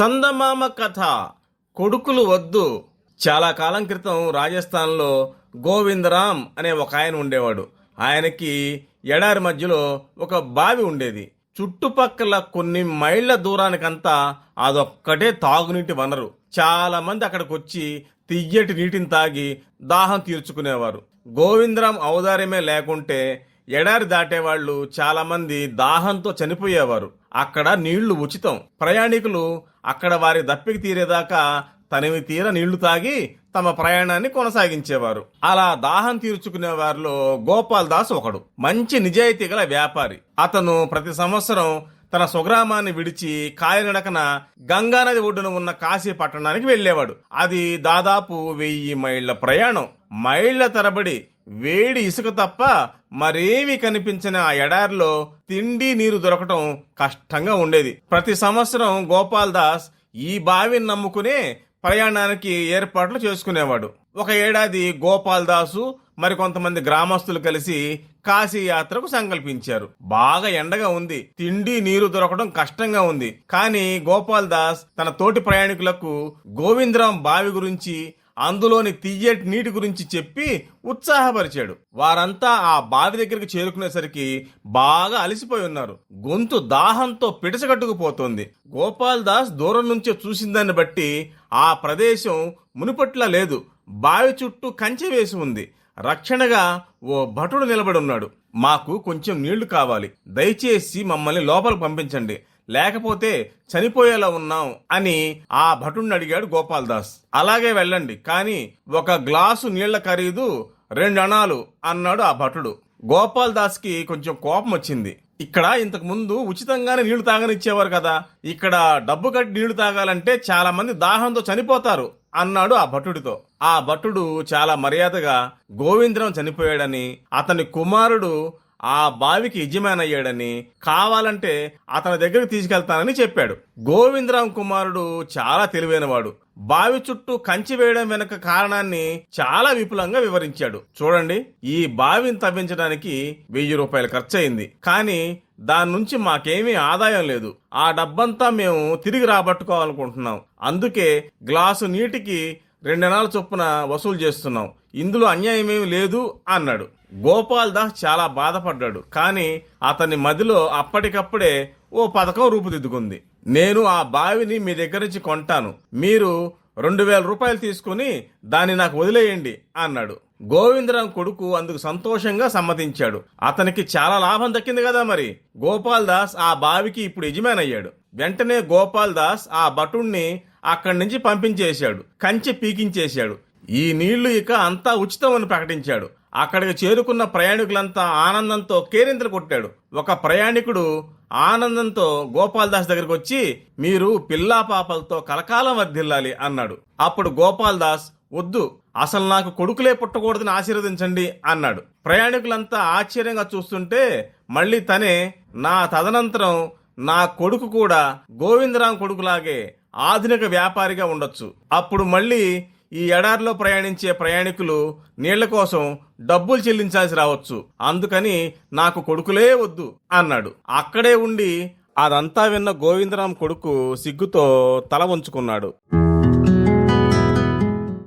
చందమామ కథ కొడుకులు వద్దు. చాలా కాలం క్రితం రాజస్థాన్లో గోవిందరామ్ అనే ఒక ఆయన ఉండేవాడు. ఆయనకి ఎడారి మధ్యలో ఒక బావి ఉండేది. చుట్టుపక్కల కొన్ని మైళ్ళ దూరానికంతా అదొక్కటే తాగునీటి వనరు. చాలా మంది అక్కడికి వచ్చి తియ్యటి నీటిని తాగి దాహం తీర్చుకునేవారు. గోవిందరాం ఔదార్యమే లేకుంటే ఎడారి దాటేవాళ్ళు చాలామంది దాహంతో చనిపోయేవారు. అక్కడ నీళ్ళు ఉచితం. ప్రయాణికులు అక్కడ వారి దప్పికి తీరేదాకా తనివి తీర నీళ్ళు తాగి తమ ప్రయాణాన్ని కొనసాగించేవారు. అలా దాహం తీర్చుకునే వారిలో గోపాల్ దాస్ ఒకడు. మంచి నిజాయితీ గల వ్యాపారి. అతను ప్రతి సంవత్సరం తన స్వగ్రామాన్ని విడిచి కాలినడకన గంగానది ఒడ్డున ఉన్న కాశీ పట్టణానికి వెళ్ళేవాడు అది దాదాపు వెయ్యి మైళ్ళ ప్రయాణం. మైళ్ళ తరబడి వేడి ఇసుక తప్ప మరేమీ కనిపించిన ఆ ఎడారిలో తిండి నీరు దొరకటం కష్టంగా ఉండేది. ప్రతి సంవత్సరం గోపాల్ దాస్ ఈ బావిని నమ్ముకునే ప్రయాణానికి ఏర్పాట్లు చేసుకునేవాడు. ఒక ఏడాది గోపాల్ దాసు మరికొంతమంది గ్రామస్తులు కలిసి కాశీ యాత్రకు సంకల్పించారు. బాగా ఎండగా ఉంది. తిండి నీరు దొరకడం కష్టంగా ఉంది. కానీ గోపాల్ దాస్ తన తోటి ప్రయాణికులకు గోవిందరాం బావి గురించి అందులోని తియ్యటి నీటి గురించి చెప్పి ఉత్సాహపరిచాడు. వారంతా ఆ బావి దగ్గరికి చేరుకునేసరికి బాగా అలసిపోయి ఉన్నారు. గొంతు దాహంతో పిడసగట్టుకుపోతోంది గోపాల్ దాస్ దూరం నుంచే చూసిందాన్ని బట్టి ఆ ప్రదేశం మునుపట్లా లేదు. బావి చుట్టూ కంచె వేసి ఉంది. రక్షణగా ఓ భటుడు నిలబడి ఉన్నాడు. మాకు కొంచెం నీళ్ళు కావాలి. దయచేసి మమ్మల్ని లోపలికి పంపించండి. లేకపోతే చనిపోయేలా ఉన్నాం అని ఆ భటుడిని అడిగాడు గోపాల్ దాస్ అలాగే వెళ్ళండి కానీ ఒక గ్లాసు నీళ్ళ ఖరీదు రెండు అణాలు అన్నాడు ఆ భటుడు. గోపాల్ దాస్కి కొంచెం కోపం వచ్చింది. ఇక్కడ ఇంతకు ముందు ఉచితంగానే నీళ్ళు తాగనిచ్చేవారు కదా. ఇక్కడ డబ్బు కట్టి నీళ్ళు తాగాలంటే చాలా మంది దాహంతో చనిపోతారు. అన్నాడు ఆ భటుడితో. ఆ భటుడు చాలా మర్యాదగా గోవిందరం చనిపోయాడని అతని కుమారుడు ఆ బావికి యజమానయ్యాడని కావాలంటే అతని దగ్గరికి తీసుకెళ్తానని చెప్పాడు. గోవిందరాం కుమారుడు చాలా తెలివైనవాడు. బావి చుట్టూ కంచి వేయడం వెనక కారణాన్ని చాలా విపులంగా వివరించాడు. చూడండి ఈ బావిని తవ్వించడానికి వెయ్యి రూపాయలు ఖర్చయింది. కానీ దాని నుంచి మాకేమీ ఆదాయం లేదు. ఆ డబ్బంతా మేము తిరిగి రాబట్టుకోవాలనుకుంటున్నాం. అందుకే గ్లాసు నీటికి రెండు నెలల చొప్పున వసూలు చేస్తున్నాం ఇందులో అన్యాయమేమి లేదు అన్నాడు. గోపాల్ దాస్ చాలా బాధపడ్డాడు. కానీ అతని మదిలో అప్పటికప్పుడే ఓ పథకం రూపుదిద్దుకుంది. నేను ఆ బావిని మీ దగ్గర నుంచి కొంటాను. మీరు రెండు వేల రూపాయలు తీసుకుని దాన్ని నాకు వదిలేయండి అన్నాడు. గోవిందరాం కొడుకు అందుకు సంతోషంగా సమ్మతించాడు. అతనికి చాలా లాభం దక్కింది కదా మరి. గోపాల్ దాస్ ఆ బావికి ఇప్పుడు యజమానయ్యాడు. వెంటనే గోపాల్ దాస్ ఆ భటుణ్ణి అక్కడి నుంచి పంపించేశాడు. కంచె పీకించేశాడు. ఈ నీళ్ళు ఇక అంతా ఉచితం అని ప్రకటించాడు. అక్కడికి చేరుకున్న ప్రయాణికులంతా ఆనందంతో కేరింతలు కొట్టాడు. ఒక ప్రయాణికుడు ఆనందంతో గోపాల్ దాస్ దగ్గరికి వచ్చి మీరు పిల్లా పాపలతో కలకాలం వర్ధిల్లాలి అన్నాడు. అప్పుడు గోపాల్ దాస్ వద్దు అసలు నాకు కొడుకులే పుట్టకూడదని ఆశీర్వదించండి అన్నాడు. ప్రయాణికులంతా ఆశ్చర్యంగా చూస్తుంటే మళ్ళీ తనే నా తదనంతరం నా కొడుకు కూడా గోవిందరాం కొడుకులాగే ఆధునిక వ్యాపారిగా ఉండొచ్చు. అప్పుడు మళ్ళీ ఈ ఎడారిలో ప్రయాణించే ప్రయాణికులు నీళ్ళ కోసం డబ్బులు చెల్లించాల్సి రావచ్చు. అందుకని నాకు కొడుకులే వద్దు అన్నాడు. అక్కడే ఉండి అదంతా విన్న గోవిందరాం కొడుకు సిగ్గుతో తల వంచుకున్నాడు.